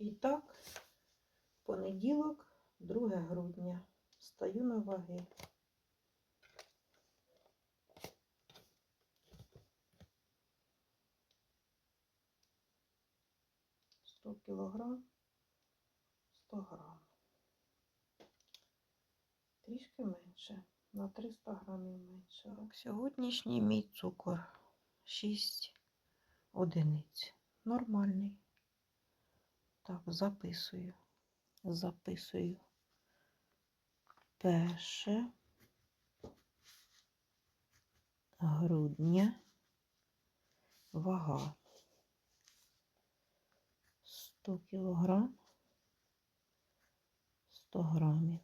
І так, понеділок, 2 грудня. Стаю на ваги. Сто кілограм, 100 грам. Трішки менше, на 300 грамів менше. Так, сьогоднішній мій цукор 6 одиниць. Нормальний. Так, записую. Записую. Перше грудня. Вага. 100 кілограм. 100 грамів.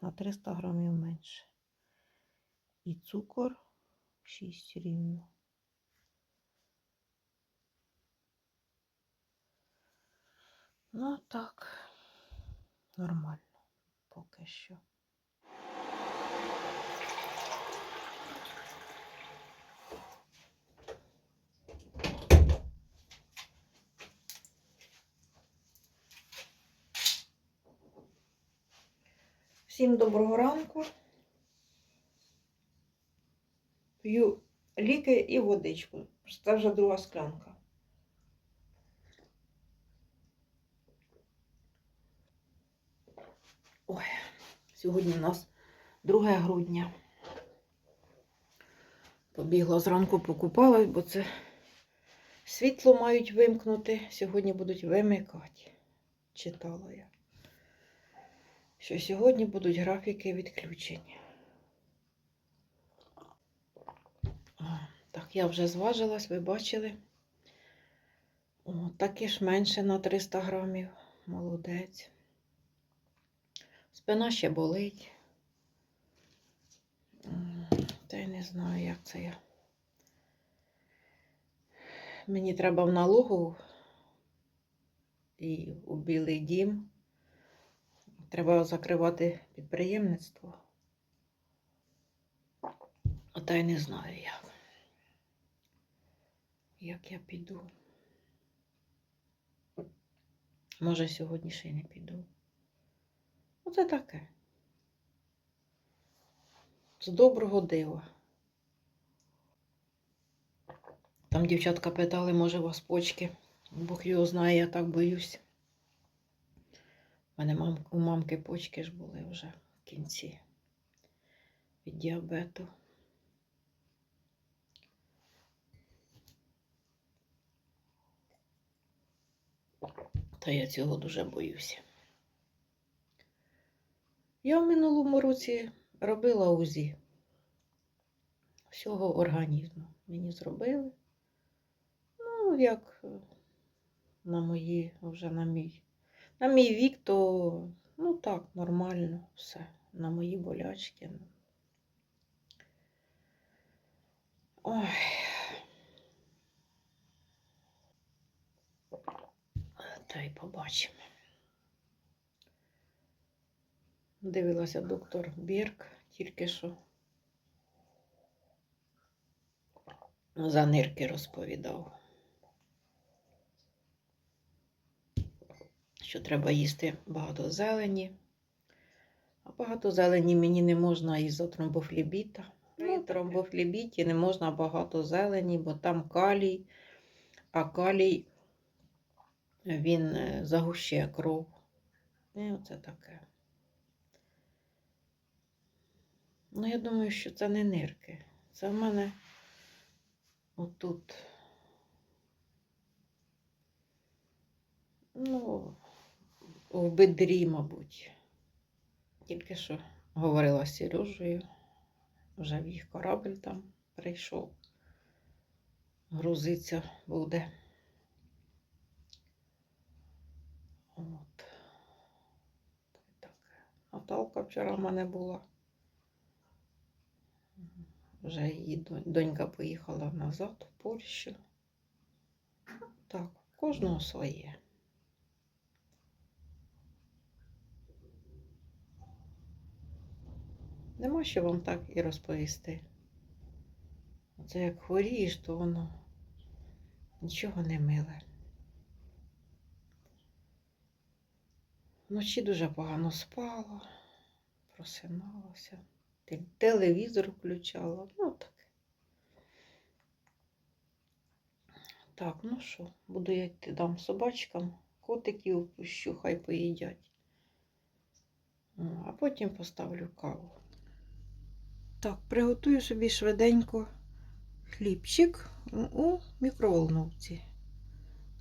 На 300 грамів менше. І цукор 6 рівно. Ну так, нормально поки що. Всім доброго ранку. П'ю ліки і водичку. Це вже друга склянка. Ой, сьогодні у нас 2 грудня. Побігла зранку покупалась, бо це світло мають вимкнути. Сьогодні будуть вимикати. Читала я. Що сьогодні будуть графіки відключень. О, Так, я вже зважилась, ви бачили. О, таке ж менше на 300 грамів. Молодець. Спина ще болить. Та й не знаю, як це я. Мені треба в налогу і у Білий дім. Треба закривати підприємництво. А та й не знаю як. Як я піду. Може, сьогодні ще й не піду. Оце таке. З доброго дива. Там дівчатка питали, може, у вас почки. Бог його знає, я так боюсь. У мене мам, у мамки почки ж були вже в кінці від діабету. Та я цього дуже боюся. Я в минулому році робила УЗІ всього організму. Мені зробили. Ну, як е, на мої, вже на мій, на мій вік, то ну так, нормально все. На мої болячки. Ой. Та й побачимо. Дивилася доктор Бірк тільки що. За нирки розповідав. Що треба їсти багато зелені. А багато зелені мені не можна із-за тромбофлібіта. При тромбофлібіті не можна багато зелені, бо там калій, а калій він е, загущує кров. І оце таке. Ну, я думаю, що це не нирки. Це в мене отут. Ну, в бедрі, мабуть. Тільки що говорила з Сережею. Вже в їх корабль там прийшов. Грузиться буде. От. Та й таке. Наталка вчора в мене була. Вже її донька поїхала назад в Польщу. Так, кожного своє. Нема що вам так і розповісти. Оце як хворієш, то воно нічого не миле. Вночі дуже погано спала, просиналася, телевізор включала. Ну так. Так, ну що, буду я йти дам собачкам, котиків пущу, хай поїдять. Ну, А потім поставлю каву. Так, приготую собі швиденько хлібчик у- у мікроволновці.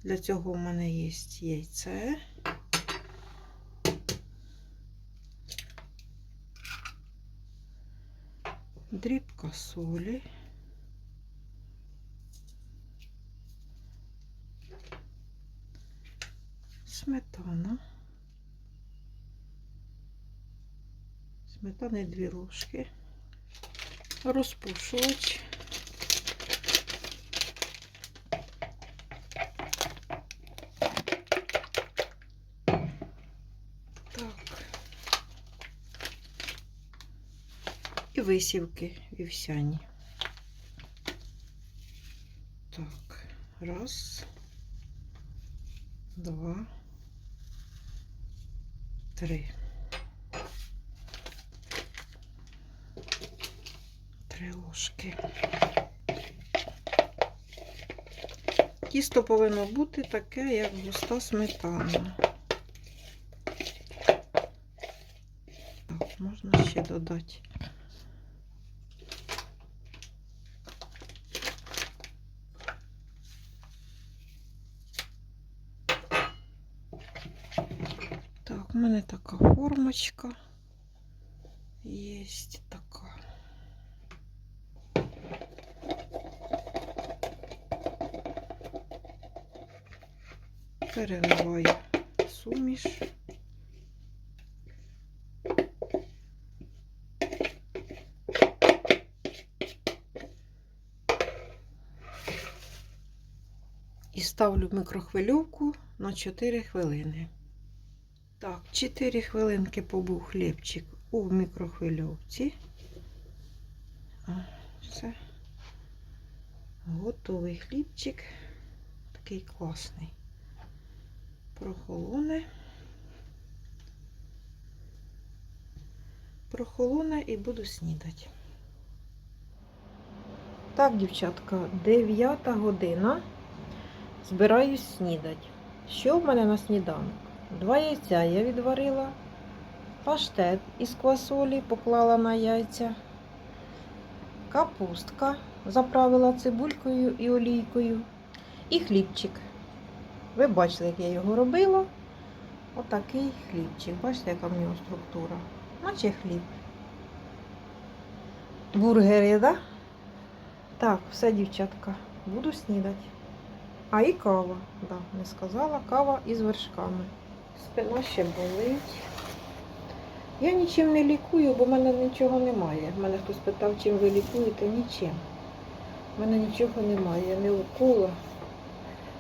Для цього в мене є яйце. Дрібка солі. Сметана. Сметани дві ложки. Розпушувач. Висівки вівсяні. Так, раз, два, три. Три ложки. Тісто повинно бути таке, як густа сметана. Так, можна ще додати. Так, у мене така формочка. Єсть така. Переливаю суміш. І ставлю в мікрохвильовку на 4 хвилини. Так, 4 хвилинки побув хлібчик у мікрохвильовці. Все. Готовий хлібчик. Такий класний. Прохолоне. Прохолоне і буду снідати. Так, дівчатка, 9 година. Збираюсь снідати. Що в мене на сніданок? Два яйця я відварила, паштет із квасолі поклала на яйця, капустка заправила цибулькою і олійкою, і хлібчик. Ви бачили, як я його робила. Отакий хлібчик. Бачите, яка в нього структура? Наче хліб. Бургери, да? Так, все, дівчатка, буду снідати. А і кава, да, не сказала, кава із вершками. Спина ще болить. Я нічим не лікую, бо в мене нічого немає. Мене хтось питав, чим ви лікуєте, нічим. У мене нічого немає, не укола.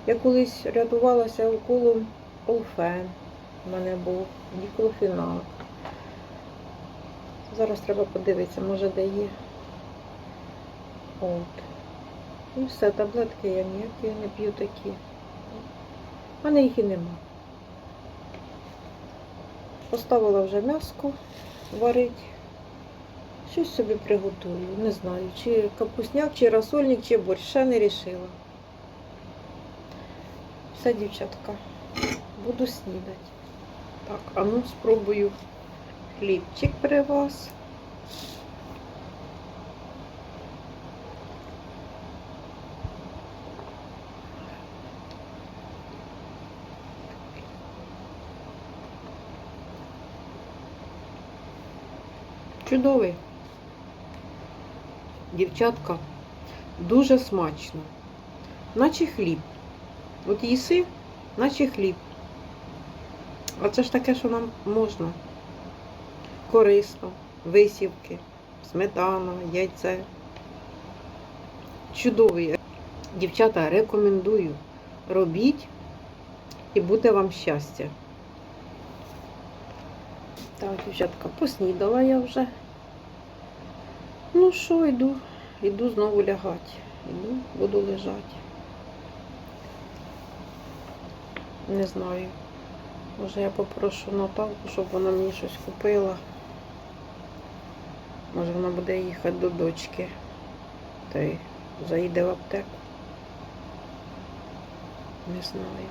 Я колись рятувалася уколом Олфен. У мене був діклофенак. Зараз треба подивитися, може де є. От. І все, таблетки я ніякі не п'ю такі. У мене їх і нема. Поставила вже м'яско варити. Щось собі приготую. Не знаю, чи капусняк, чи рассольник, чи борщ. Ще не рішила. Все, дівчатка, буду снідати. Так, а ну спробую хлібчик при вас. Чудовий. Дівчатка, дуже смачно. Наче хліб. От їси, наче хліб. А це ж таке, що нам можна. Корисно, висівки, сметана, яйце. Чудовий. Дівчата, рекомендую. Робіть і буде вам щастя. Так, дівчатка, поснідала я вже. Ну що, йду, йду знову лягати. Йду, буду лежати. Не знаю. Може я попрошу Наталку, щоб вона мені щось купила. Може вона буде їхати до дочки. Та й заїде в аптеку. Не знаю.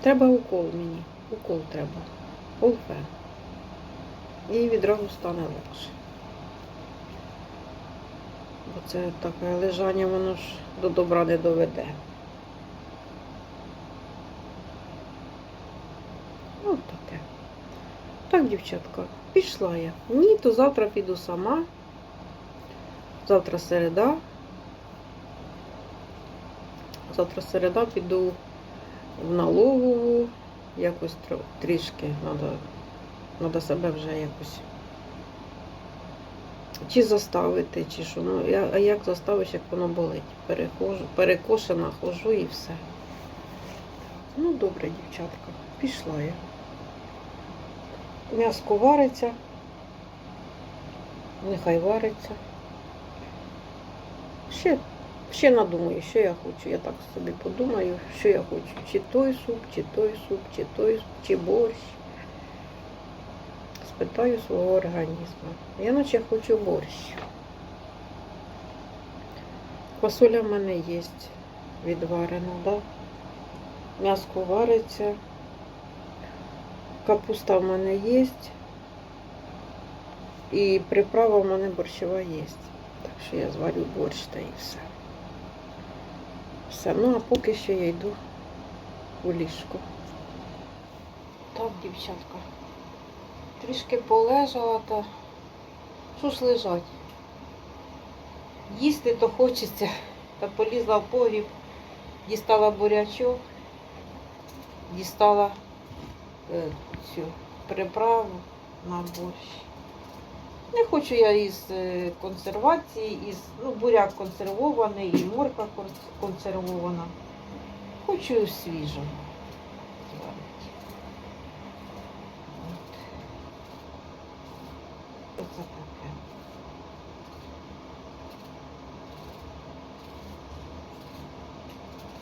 Треба укол мені. Укол треба. Олфен. І відразу стане легше. Бо це таке лежання, воно ж до добра не доведе. Ну, таке. Так, дівчатка, пішла я. Ні, то завтра піду сама. Завтра середа. Завтра середа піду в налогову. Якось трішки треба треба себе вже якось. Чи заставити, чи що. Ну, я, а як заставиш, як воно болить? Перехожу, перекошена, хожу і все. Ну, добре, дівчатка, пішла я. М'яско вариться. Нехай вариться. Ще, ще надумаю, що я хочу. Я так собі подумаю, що я хочу. Чи той суп, чи той суп, чи той суп, чи борщ. Спитаю свого організму. Я наче хочу борщ. Фасоля в мене є відварена, да? М'яско вариться. Капуста в мене є. І приправа в мене борщова є. Так що я зварю борщ та і все. Все. Ну, а поки що я йду у ліжко. Так, дівчатка. Трішки полежала та що ж лежать? Їсти то хочеться. Та полізла в погріб, дістала бурячок, дістала е, цю приправу на борщ. Не хочу я із е, консервації, із, ну, буряк консервований, і морква кон- консервована. Хочу свіжу. зварити. От. Оце таке.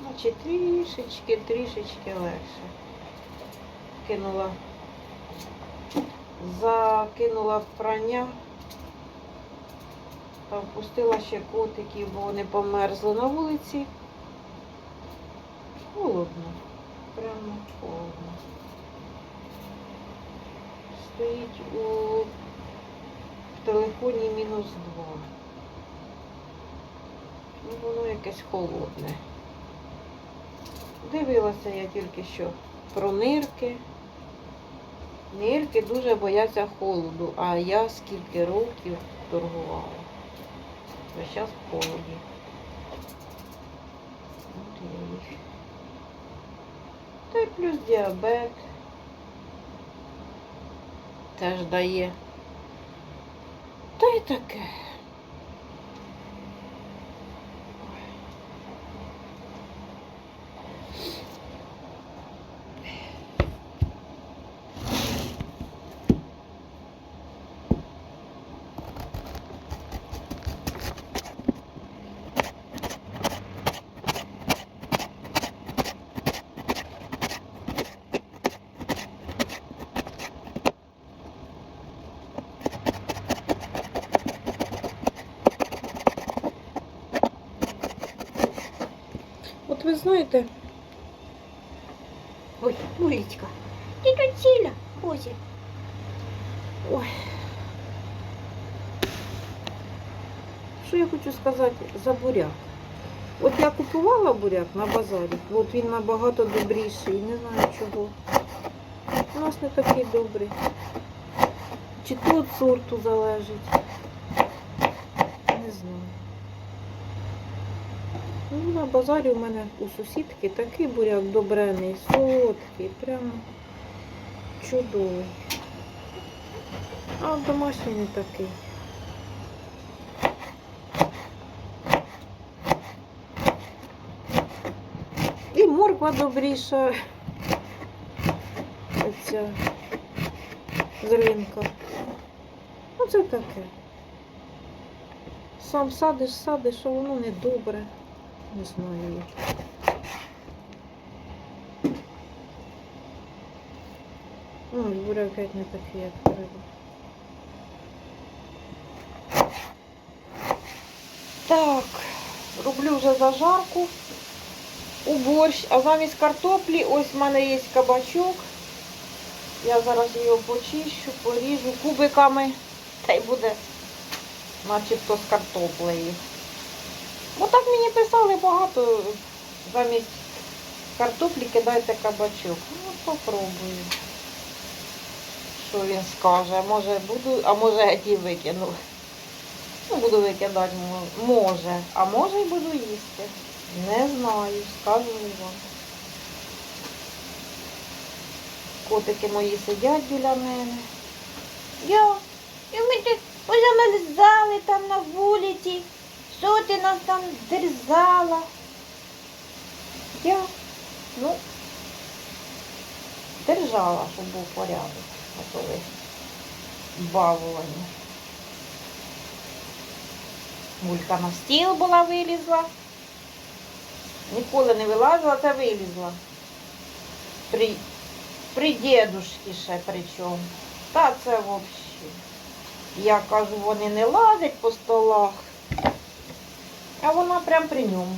Значить, трішечки, трішечки легше. Кинула, закинула в прання та впустила ще котиків, бо вони померзли на вулиці. Холодно. Прямо холодно. Стоїть у телефоні мінус два. Ну, воно якесь холодне. Дивилася я тільки що про нирки. Нирки дуже бояться холоду, а я скільки років торгувала. Весь час в холоді. От я їх. Та й плюс діабет теж дає. Та й таке. От ви знаєте. Ой, Мурічка. Ти тут ціля, Боже. Ой. Що я хочу сказати за буряк? От я купувала буряк на базарі, от він набагато добріший, не знаю чого. У нас не такий добрий. Чи то від сорту залежить. Не знаю. Ну, на базарі у мене у сусідки такий буряк добрений, солодкий, прямо чудовий. А домашній не такий. І морква добріша. Оця з ринка. Ну це таке. Сам садиш, садиш, а воно не добре. Не знаю. Ну, а, Буря опять не такі, як. Так, роблю вже зажарку у борщ, а замість картоплі ось в мене є кабачок. Я зараз його почищу, поріжу кубиками та й буде начебто з картоплею. Бо так мені писали багато, замість картоплі кидайте кабачок. Ну, попробую. Що він скаже? Може буду, а може геть і викину. Ну, буду викидати, може. А може і буду їсти. Не знаю, скажу вам. Котики мої сидять біля мене. Я. І ми тут позамерзали там на вулиці. Що ти нас там дерзала? Я, ну, держала, щоб був порядок. А то ви бавувані. Мулька на стіл була вилізла. Ніколи не вилазила, та вилізла. При, при дідушці ще причому. Та це взагалі. Я кажу, вони не лазять по столах, а вона прям при ньому.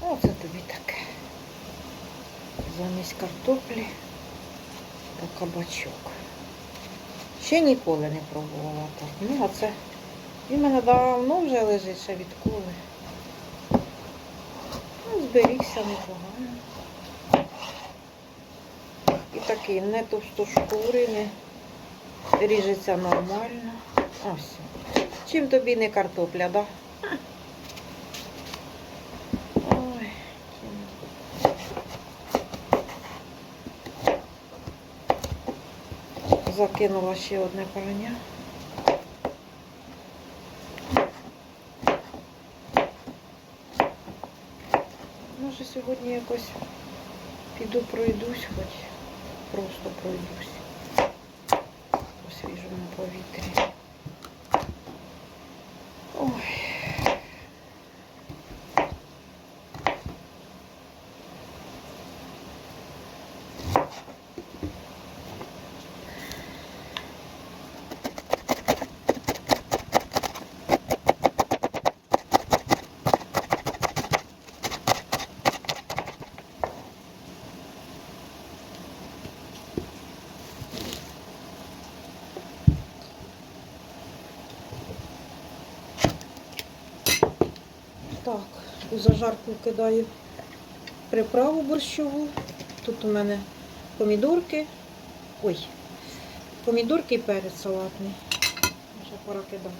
Оце тобі таке. Замість картоплі та кабачок. Ще ніколи не пробувала так. Ну, а це він мене давно вже лежить ще відколи. Ну, зберігся непогано. Такий не товстошкурий, не ріжеться нормально. Ось. Чим тобі не картопля, да? Закинула ще одне прання. Може сьогодні якось піду пройдусь, хоч просто пройдусь по свіжому повітрі. Ой. Так, у зажарку кидаю приправу борщову. Тут у мене помідорки. Ой, помідорки і перець салатний. Вже пора кидати.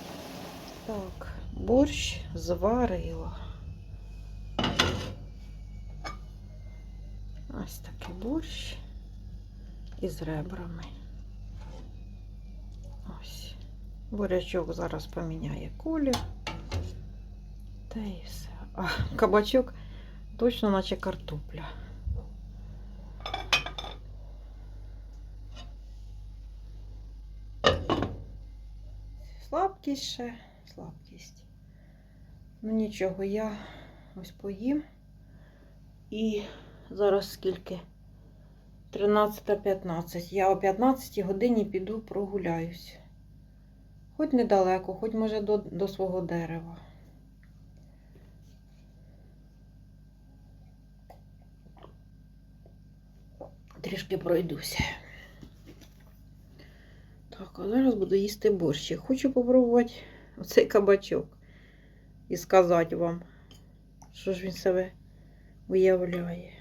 Так, борщ зварила. Ось такий борщ із ребрами. Ось. Бурячок зараз поміняє колір. Та і все. Кабачок точно наче картопля. Слабкість ще, слабкість. Ну нічого, я ось поїм. І зараз скільки? 13.15. Я о 15 годині піду прогуляюсь. Хоч недалеко, хоч може до, до свого дерева. Трішки пройдуся. Так, а зараз буду їсти борщик. Хочу попробувати оцей кабачок і сказати вам, що ж він себе уявляє.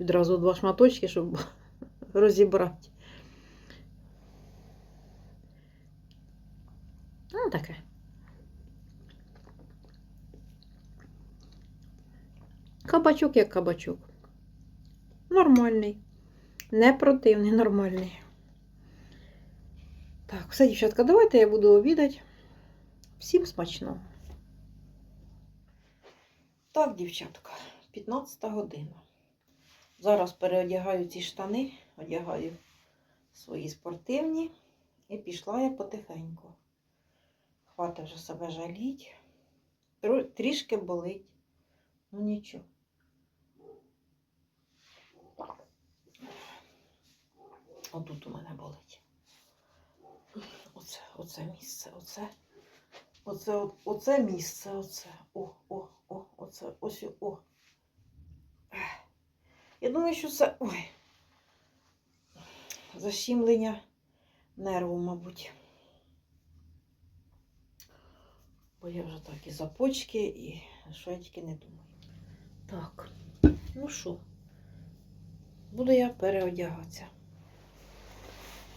Відразу два шматочки, щоб розібрати. Ну, таке. Кабачок як кабачок. Нормальний. Не противний, нормальний. Так, все, дівчатка, давайте я буду обідати. Всім смачного. Так, дівчатка, 15 година. Зараз переодягаю ці штани, одягаю свої спортивні І пішла я потихеньку. Хвата вже себе жаліть. Трішки болить. Ну нічого. Отут у мене болить. Оце, оце місце, оце. Оце, оце місце, оце. О, о, о, оце, ось, о. Я думаю, що це. Ой. Защімлення нерву, мабуть. Бо я вже так і за почки, і що я тільки не думаю. Так, ну що, буду я переодягатися.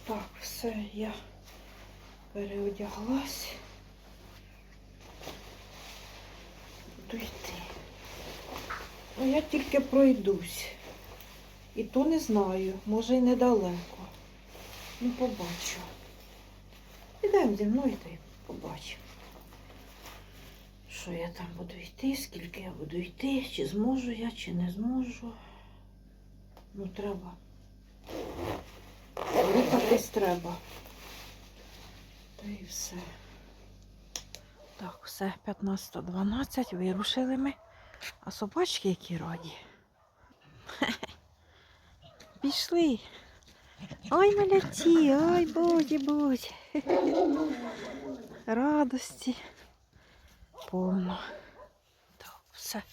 Так, все, я переодяглась. Буду йти. Ну, я тільки пройдусь. І то не знаю, може й недалеко. Ну, побачу. Ідемо зі мною йти, побачимо. Що я там буду йти, скільки я буду йти, чи зможу я, чи не зможу. Ну, треба. Рухатись треба. Та і все. Так, все, 15.12, вирушили ми. А собачки які раді. Пішли. Ой, маляті, ой, будь, будь. Радості. Повно. Так, все.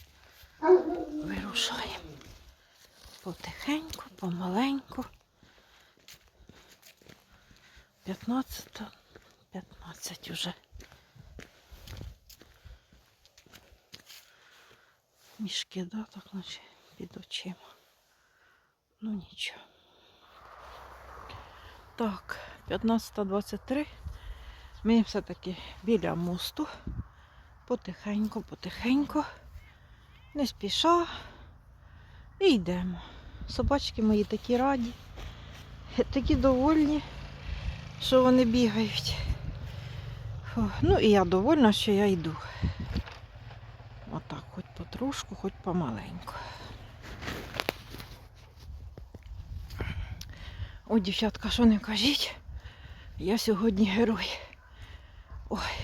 Вирушаємо. Потихеньку, помаленьку. 15, 15 уже. Мішки, да, так наче під очима. Ну нічого. Так, 15.23. Ми все-таки біля мосту. Потихеньку, потихеньку. Не спіша. І йдемо. Собачки мої такі раді, такі довольні, що вони бігають. Фу, Ну і я довольна, що я йду. Отак, хоч потрошку, хоч помаленьку. О, дівчатка, що не кажіть, я сьогодні герой. Ой,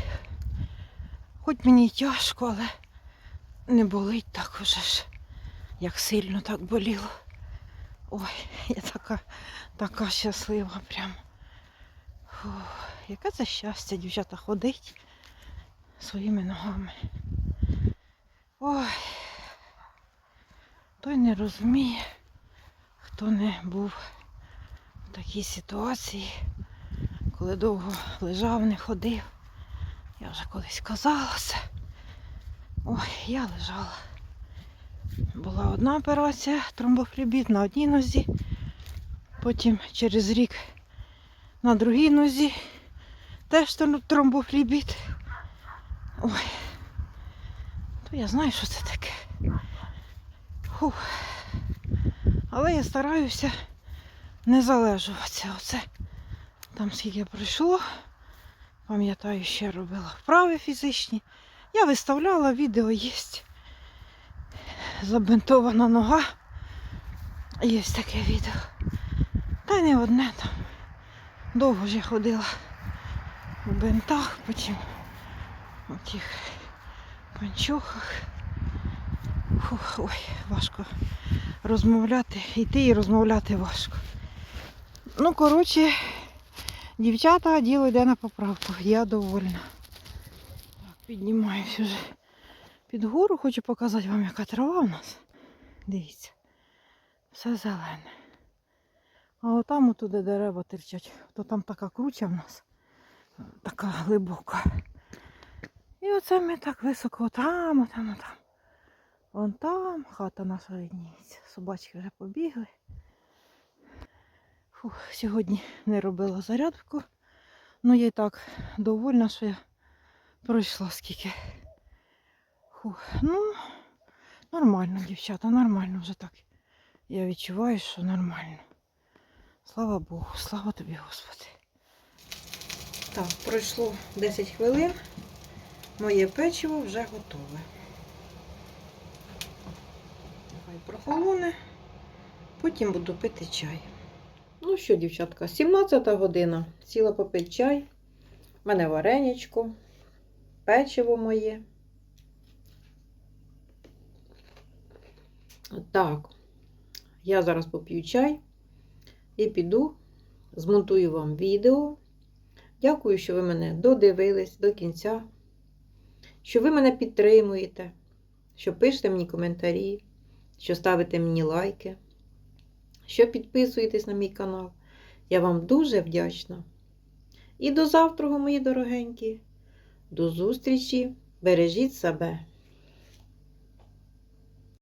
хоч мені тяжко, але не болить так уже ж, як сильно так боліло. Ой, я така, така щаслива прям. Яке це щастя, дівчата, ходить своїми ногами. Ой, той не розуміє, хто не був в такій ситуації, коли довго лежав, не ходив. Я вже колись казала це. Ой, я лежала. Була одна операція, тромбофлебіт на одній нозі, потім через рік на другій нозі теж тромбофлебіт. Ой, то я знаю, що це таке. Фух. Але я стараюся не залежуватися. Оце там скільки пройшло. Пам'ятаю, ще робила вправи фізичні. Я виставляла відео є. Забинтована нога. Є таке відео. Та й не одне там. Довго я ходила у бинтах, потім у тих панчохах. Фух, ой, важко розмовляти, йти і розмовляти важко. Ну, коротше, дівчата, діло йде на поправку. Я довольна. Так, піднімаюсь уже під гору, хочу показати вам, яка трава у нас. Дивіться, все зелене. А отам отуди дерева терчать, то там така круча в нас, така глибока. І оце ми так високо там, отам, отам. Вон там хата наша видніється. Собачки вже побігли. Фух, сьогодні не робила зарядку. Ну я і так довольна, що я пройшла скільки. Фух, ну, нормально, дівчата, нормально вже так. Я відчуваю, що нормально. Слава Богу, слава тобі, Господи. Так, пройшло 10 хвилин. Моє печиво вже готове. Хай прохолоне, потім буду пити чай. Ну що, дівчатка, 17 година. Сіла попити чай. У мене вареничко, печиво моє. Так, я зараз поп'ю чай і піду, змонтую вам відео. Дякую, що ви мене додивились до кінця, що ви мене підтримуєте, що пишете мені коментарі, що ставите мені лайки, що підписуєтесь на мій канал. Я вам дуже вдячна. І до завтра, мої дорогенькі. До зустрічі. Бережіть себе.